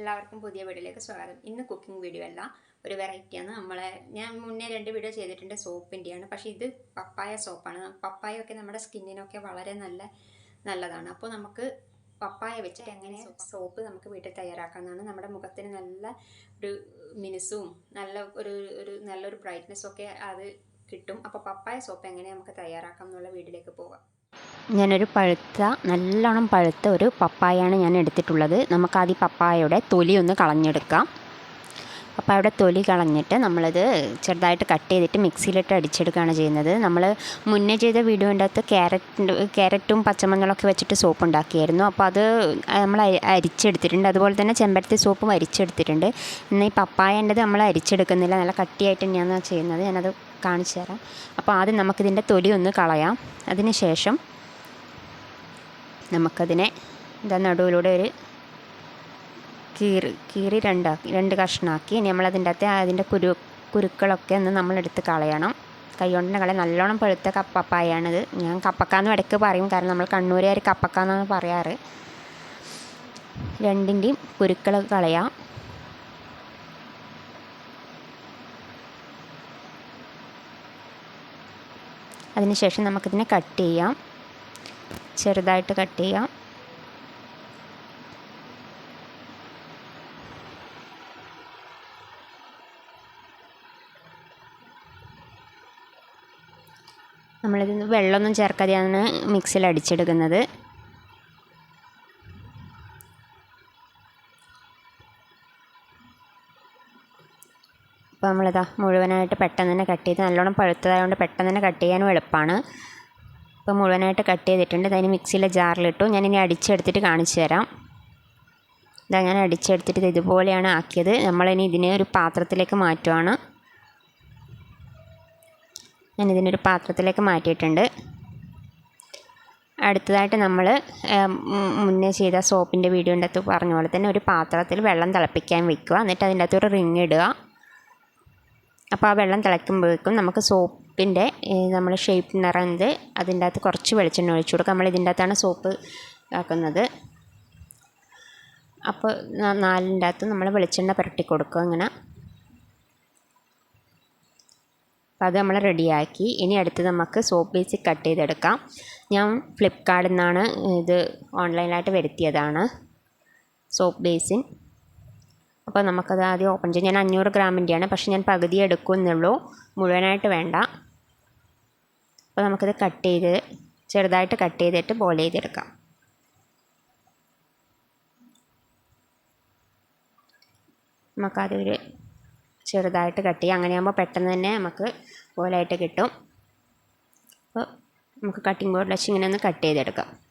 എല്ലാവർക്കും പുതിയ വീഡിയോയിലേക്ക് സ്വാഗതം. ഇന്ന് കുക്കിംഗ് വീഡിയോ അല്ല ഒരു വെറൈറ്റിയാണ് നമ്മളെ ഞാൻ മുന്നേ രണ്ട് വീഡിയോ ചെയ്തിട്ടുണ്ട് സോപ്പിന്റെയാണ് പക്ഷേ ഇത് പപ്പായ സോപ്പാണ്. പപ്പായ ഒക്കെ നമ്മുടെ സ്കിന്നിനൊക്കെ വളരെ നല്ല നല്ലതാണ്. അപ്പോൾ നമുക്ക് പപ്പായ വെച്ചിട്ട് എങ്ങനെ സോപ്പ് നമുക്ക് വീട്ടിൽ തയ്യാറാക്കാമെന്നാണ് നമ്മുടെ മുഖത്തിന് നല്ല ഒരു മിനുസും നല്ല ഒരു ഒരു നല്ലൊരു ബ്രൈറ്റ്നസ്സും ഒക്കെ അത് കിട്ടും. അപ്പോൾ പപ്പായ സോപ്പ് എങ്ങനെ നമുക്ക് തയ്യാറാക്കാം എന്നുള്ള വീട്ടിലേക്ക് പോകാം ഞാനൊരു പഴുത്ത നല്ലോണം പഴുത്ത ഒരു പപ്പായയാണ് ഞാൻ എടുത്തിട്ടുള്ളത്. നമുക്കാദ്യം പപ്പായയുടെ തൊലി ഒന്ന് കളഞ്ഞെടുക്കാം. പപ്പായയുടെ തൊലി കളഞ്ഞിട്ട് നമ്മളത് ചെറുതായിട്ട് കട്ട് ചെയ്തിട്ട് മിക്സിയിലിട്ട് അടിച്ചെടുക്കുകയാണ് ചെയ്യുന്നത്. നമ്മൾ മുന്നേ ചെയ്ത വീഡിയോന്റെ അകത്ത് ക്യാരറ്റ് ക്യാരറ്റും പച്ചമഞ്ഞളൊക്കെ വെച്ചിട്ട് സോപ്പ് ഉണ്ടാക്കിയായിരുന്നു. അപ്പോൾ അത് നമ്മൾ അരി- അരിച്ചെടുത്തിട്ടുണ്ട്. അതുപോലെ തന്നെ ചെമ്പരത്തി സോപ്പും അരിച്ചെടുത്തിട്ടുണ്ട്. എന്നാൽ ഈ പപ്പായന്റെത് നമ്മൾ അരിച്ചെടുക്കുന്നില്ല. നല്ല കട്ടിയായിട്ട് തന്നെയാണ് ചെയ്യുന്നത്. ഞാനത് കാണിച്ചു തരാം. അപ്പോൾ ആദ്യം നമുക്കിതിന്റെ തൊലി ഒന്ന് കളയാം. അതിന് ശേഷം നമുക്കതിനെ ഇതാ നടുവിലൂടെ ഒരു കീറ് കീറി രണ്ടാക്കി രണ്ട് കഷ്ണമാക്കി ഇനി നമ്മളതിന്റെ അകത്ത് അതിന്റെ കുരു കുരുക്കളൊക്കെ ഒന്ന് നമ്മളെടുത്ത് കളയണം. കൈകൊണ്ടിന്റെ കളയാം. നല്ലോണം പഴുത്ത കപ്പപ്പായാണിത് ഞാൻ കപ്പക്കാന്ന് ഇടയ്ക്ക് പറയും. കാരണം നമ്മൾ കണ്ണൂരുകാർ കപ്പക്കാന്നാണ് പറയാറ്. രണ്ടിന്റെയും കുരുക്കൾ കളയാം. അതിനുശേഷം നമുക്കിതിനെ കട്ട് ചെയ്യാം. ചെറുതായിട്ട് കട്ട് ചെയ്യാം. നമ്മളിത് വെള്ളമൊന്നും ചേർക്കാതെയാണ് മിക്സിയിൽ അടിച്ചെടുക്കുന്നത്. അപ്പോൾ നമ്മളിതാ മുഴുവനായിട്ട് പെട്ടെന്ന് തന്നെ കട്ട് ചെയ്ത് നല്ലോണം പഴുത്തതായതുകൊണ്ട് പെട്ടെന്ന് തന്നെ കട്ട് ചെയ്യാനും എളുപ്പമാണ് അപ്പോൾ മുഴുവനായിട്ട് കട്ട് ചെയ്തിട്ടുണ്ട്. അതിന് മിക്സിയിലെ ജാറിലിട്ടു ഞാനിനി അടിച്ചെടുത്തിട്ട് കാണിച്ചു തരാം. ഇതാ ഞാൻ അടിച്ചെടുത്തിട്ട് ഇത് ഇതുപോലെയാണ് ആക്കിയത്. നമ്മളിനി ഇതിനെ ഒരു പാത്രത്തിലേക്ക് മാറ്റുവാണ്. ഞാൻ ഇതിനൊരു പാത്രത്തിലേക്ക് മാറ്റിയിട്ടുണ്ട്. അടുത്തതായിട്ട് നമ്മൾ മുന്നേ ചെയ്ത സോപ്പിന്റെ വീഡിയോന്റെ അകത്ത് പറഞ്ഞ പോലെ തന്നെ ഒരു പാത്രത്തിൽ വെള്ളം തിളപ്പിക്കാൻ വെക്കുക. എന്നിട്ട് അതിന്റെ അകത്ത് ഒരു റിങ് ഇടുക. അപ്പോൾ ആ വെള്ളം തിളയ്ക്കുമ്പോഴേക്കും നമുക്ക് സോപ്പിന്റെ നമ്മൾ ഷേപ്പ് നിറഞ്ഞത് അതിന്റെ അകത്ത് കുറച്ച് വെളിച്ചെണ്ണ ഒഴിച്ചു കൊടുക്കുക നമ്മൾ ഇതിന്റെ അകത്താണ് സോപ്പ് ആക്കുന്നത്. അപ്പോൾ നാലിന്റെ അകത്ത് നമ്മൾ വെളിച്ചെണ്ണ പുരട്ടി കൊടുക്കുക ഇങ്ങനെ. അപ്പോൾ അത് നമ്മൾ റെഡിയാക്കി ഇനി അടുത്ത് നമുക്ക് സോപ്പ് ബേസ് കട്ട് ചെയ്തെടുക്കാം. ഞാൻ ഫ്ലിപ്കാർട്ടിൽ നിന്നാണ് ഇത് ഓൺലൈനായിട്ട് വരുത്തിയതാണ് സോപ്പ് ബേസിൻ അപ്പോൾ നമുക്കത് ആദ്യം ഓപ്പൺ ചെയ്യാം. ഞാൻ അഞ്ഞൂറ് ഗ്രാമിന്റെയാണ്. പക്ഷേ ഞാൻ പകുതി എടുക്കുമെന്നുള്ളൂ മുഴുവനായിട്ട് വേണ്ട. അപ്പോൾ നമുക്കിത് കട്ട് ചെയ്ത് ചെറുതായിട്ട് കട്ട് ചെയ്തിട്ട് ബോൾ ചെയ്തെടുക്കാം. നമുക്കതൊരു ചെറുതായിട്ട് കട്ട് ചെയ്യാം. അങ്ങനെയാകുമ്പോൾ പെട്ടെന്ന് തന്നെ നമുക്ക് ബോളായിട്ട് കിട്ടും. അപ്പോൾ നമുക്ക് കട്ടിംഗ് ബോർഡിൽ വെച്ച് ഇങ്ങനെ ഒന്ന് കട്ട് ചെയ്തെടുക്കാം.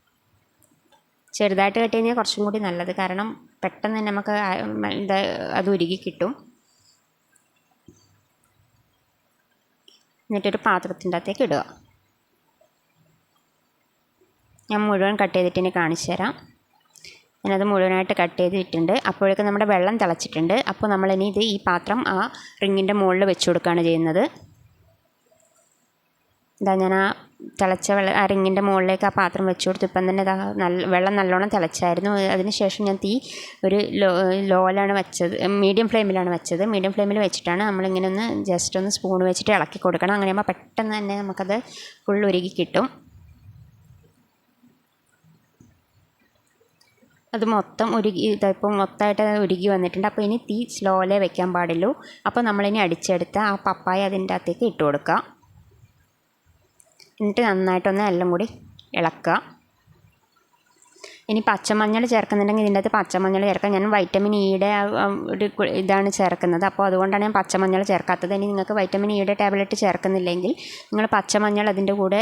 ചെറുതായിട്ട് കട്ട് കഴിഞ്ഞാൽ കുറച്ചും കൂടി നല്ലത്. കാരണം പെട്ടെന്ന് തന്നെ നമുക്ക് ഇത് അത് ഉരുകി കിട്ടും. എന്നിട്ടൊരു പാത്രത്തിന്റെ അകത്തേക്ക് ഇടുക. ഞാൻ മുഴുവൻ കട്ട് ചെയ്തിട്ട് ഇനി കാണിച്ചു തരാം. ഞാനത് മുഴുവനായിട്ട് കട്ട് ചെയ്തിട്ടുണ്ട് അപ്പോഴേക്കും നമ്മുടെ വെള്ളം തിളച്ചിട്ടുണ്ട്. അപ്പോൾ നമ്മളിനി ഇത് ഈ പാത്രം ആ റിങ്ങിന്റെ മുകളിൽ വെച്ച് കൊടുക്കുകയാണ് ചെയ്യുന്നത്. ഇതാ ഞാൻ ആ തിളച്ച വെള്ളം ആ റിങ്ങിന്റെ മുകളിലേക്ക് ആ പാത്രം വെച്ച് കൊടുത്തു. ഇപ്പം തന്നെ ഇതാ നല്ല വെള്ളം നല്ലോണം തിളച്ചായിരുന്നു. അതിന് ശേഷം ഞാൻ തീ ഒരു ലോ ലോയിലാണ് വെച്ചത് മീഡിയം ഫ്ലെയിമിലാണ് വെച്ചത്. മീഡിയം ഫ്ലെയിമിൽ വെച്ചിട്ടാണ് നമ്മളിങ്ങനെ ഒന്ന് ജസ്റ്റ് ഒന്ന് സ്പൂൺ വെച്ചിട്ട് ഇളക്കി കൊടുക്കണം. അങ്ങനെയാകുമ്പോൾ പെട്ടെന്ന് തന്നെ നമുക്കത് ഫുൾ ഉരുകി കിട്ടും. അത് മൊത്തം ഉരുകി ഇതിപ്പോൾ മൊത്തമായിട്ട് ഉരുകി വന്നിട്ടുണ്ട്. അപ്പോൾ ഇനി തീ സ്ലോലേ വെക്കാൻ പാടുള്ളൂ. അപ്പോൾ നമ്മളിനി അടിച്ചെടുത്ത ആ പപ്പായ അതിന്റെ അകത്തേക്ക് ഇട്ട് കൊടുക്കുക എന്നിട്ട് നന്നായിട്ടൊന്ന് എല്ലാം കൂടി ഇളക്കുക. ഇനി പച്ചമഞ്ഞൾ ചേർക്കുന്നുണ്ടെങ്കിൽ ഇതിന്റെ അകത്ത് പച്ചമഞ്ഞൾ ചേർക്കാം. ഞാൻ വൈറ്റമിൻ ഇയുടെ ഒരു ഇതാണ് ചേർക്കുന്നത്. അപ്പോൾ അതുകൊണ്ടാണ് ഞാൻ പച്ചമഞ്ഞൾ ചേർക്കാത്തത്. ഇനി നിങ്ങൾക്ക് വൈറ്റമിൻ ഇയുടെ ടാബ്ലറ്റ് ചേർക്കുന്നില്ലെങ്കിൽ നിങ്ങൾ പച്ചമഞ്ഞൾ അതിന്റെ കൂടെ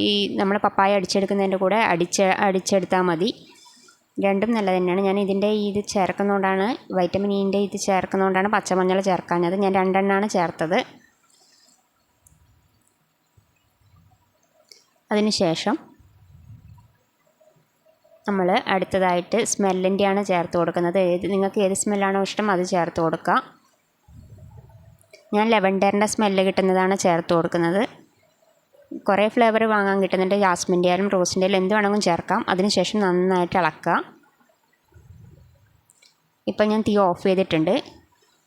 ഈ നമ്മൾ പപ്പായ അടിച്ചെടുക്കുന്നതിന്റെ കൂടെ അടിച്ച് അടിച്ചെടുത്താൽ മതി. രണ്ടും നല്ല തന്നെയാണ്. ഞാൻ ഇതിന്റെ ഇത് ചേർക്കുന്നതുകൊണ്ടാണ് വൈറ്റമിൻ ഇന്റെ ഇത് ചേർക്കുന്നതുകൊണ്ടാണ് പച്ചമഞ്ഞൾ ചേർക്കാഞ്ഞത്. ഞാൻ രണ്ടെണ്ണമാണ് ചേർത്തത്. അതിനുശേഷം നമ്മൾ അടുത്തതായിട്ട് സ്മെല്ലിന്റെയാണ് ചേർത്ത് കൊടുക്കുന്നത്. ഏത് നിങ്ങൾക്ക് ഏത് സ്മെല്ലാണോ ഇഷ്ടം അത് ചേർത്ത് കൊടുക്കുക. ഞാൻ ലെവൻഡറിന്റെ സ്മെല്ല് കിട്ടുന്നതാണ് ചേർത്ത് കൊടുക്കുന്നത്. കുറേ ഫ്ലേവർ വാങ്ങാൻ കിട്ടുന്നുണ്ട്. ജാസ്മിന്റെ ആയാലും റോസിന്റെ ആയാലും എന്ത് വേണമെങ്കിലും ചേർക്കാം. അതിനുശേഷം നന്നായിട്ട് ഇളക്കുക. ഇപ്പം ഞാൻ തീ ഓഫ് ചെയ്തിട്ടുണ്ട്.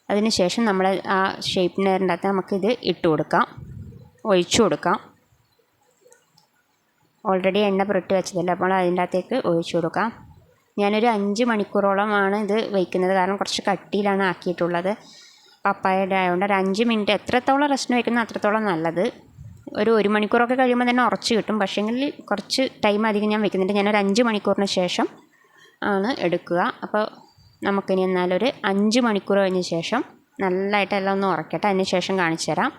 അതിനുശേഷം നമ്മൾ ആ ഷേപ്പിന് അകത്ത് നമുക്കിത് ഇട്ട് കൊടുക്കാം. ഒഴിച്ചു കൊടുക്കാം. ഓൾറെഡി എണ്ണ പുരട്ടി വെച്ചതല്ലേ അപ്പോൾ അതിന്റെ അകത്തേക്ക് ഒഴിച്ചു കൊടുക്കാം. ഞാനൊരു അഞ്ച് മണിക്കൂറോളമാണ് ഇത് വയ്ക്കുന്നത് കാരണം കുറച്ച് കട്ടിയിലാണ് ആക്കിയിട്ടുള്ളത്. പപ്പായയുടെ ആയതുകൊണ്ട് ഒരു അഞ്ച് മിനിറ്റ് എത്രത്തോളം റെസ്റ്റിന് വയ്ക്കുന്ന അത്രത്തോളം നല്ലത്. ഒരു ഒരു മണിക്കൂറൊക്കെ കഴിയുമ്പോൾ തന്നെ ഉറച്ച് കിട്ടും. പക്ഷേങ്കിൽ കുറച്ച് ടൈം അധികം ഞാൻ വെക്കുന്നുണ്ട് ഞാനൊരു അഞ്ച് മണിക്കൂറിന് ശേഷം ആണ് എടുക്കുക. അപ്പോൾ നമുക്കിനി എന്നാലൊരു അഞ്ച് മണിക്കൂർ കഴിഞ്ഞ ശേഷം നല്ലതായിട്ട് എല്ലാം ഒന്ന് ഉറക്കട്ടെ. അതിന് ശേഷം കാണിച്ചു തരാം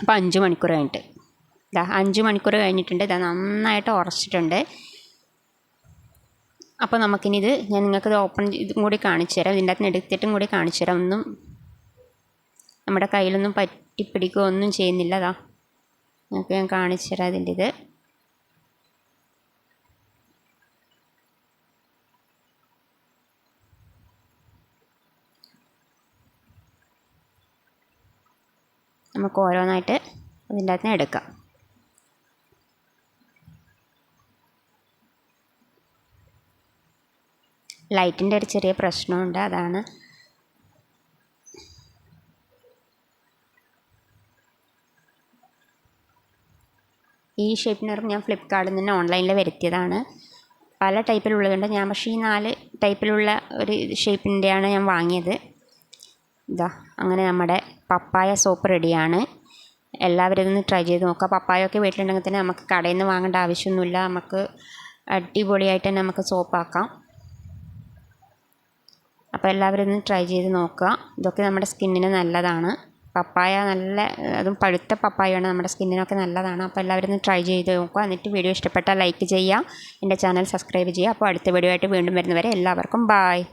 അപ്പോൾ അഞ്ച് മണിക്കൂർ കഴിഞ്ഞിട്ട്. ഇതാ അഞ്ച് മണിക്കൂർ കഴിഞ്ഞിട്ടുണ്ട്. ഇതാ നന്നായിട്ട് ഉറച്ചിട്ടുണ്ട്. അപ്പോൾ നമുക്കിനി ഇത് ഞാൻ നിങ്ങൾക്കിത് ഓപ്പൺ ഇതും കൂടി കാണിച്ചു തരാം. ഇതിന്റെ അകത്ത് എടുത്തിട്ടും കൂടി കാണിച്ചു തരാം. ഒന്നും നമ്മുടെ കയ്യിലൊന്നും പറ്റിപ്പിടിക്കുകയോ ഒന്നും ചെയ്യുന്നില്ല. അതാ നിങ്ങൾക്ക് ഞാൻ കാണിച്ചു തരാം ഇതിന്റെ ഇത്. നമുക്ക് ഓരോന്നായിട്ട് അതിന്റെ അകത്ത് നിന്ന് എടുക്കാം. ലൈറ്റിന്റെ ഒരു ചെറിയ പ്രശ്നമുണ്ട് അതാണ്. ഈ ഷേപ്പിനർ ഞാൻ ഫ്ലിപ്പ്കാർട്ടിൽ നിന്ന് ഓൺലൈനിൽ വരുത്തിയതാണ്. പല ടൈപ്പിലുള്ളതുണ്ട് ഞാൻ പക്ഷേ ഈ നാല് ടൈപ്പിലുള്ള ഒരു ഷേപ്പിന്റെയാണ് ഞാൻ വാങ്ങിയത്. ഇതാ അങ്ങനെ നമ്മുടെ പപ്പായ സോപ്പ് റെഡിയാണ് എല്ലാവരും ഇതൊന്ന് ട്രൈ ചെയ്ത് നോക്കുക. പപ്പായ ഒക്കെ വീട്ടിലുണ്ടെങ്കിൽ തന്നെ നമുക്ക് കടയിൽ നിന്ന് വാങ്ങേണ്ട ആവശ്യമൊന്നുമില്ല. നമുക്ക് അടിപൊളിയായിട്ട് തന്നെ നമുക്ക് സോപ്പാക്കാം അപ്പോൾ എല്ലാവരും ഒന്ന് ട്രൈ ചെയ്ത് നോക്കുക. ഇതൊക്കെ നമ്മുടെ സ്കിന്നിന് നല്ലതാണ്. പപ്പായ നല്ല അതും പഴുത്ത പപ്പായയാണ് നമ്മുടെ സ്കിന്നിനൊക്കെ നല്ലതാണ്. അപ്പോൾ എല്ലാവരും ഒന്ന് ട്രൈ ചെയ്ത് നോക്കുക. എന്നിട്ട് വീഡിയോ ഇഷ്ടപ്പെട്ടാൽ ലൈക്ക് ചെയ്യുക. എന്റെ ചാനൽ സബ്സ്ക്രൈബ് ചെയ്യുക. അപ്പോൾ അടുത്ത വീഡിയോ ആയിട്ട് വീണ്ടും വരുന്നവരെ എല്ലാവർക്കും ബായ്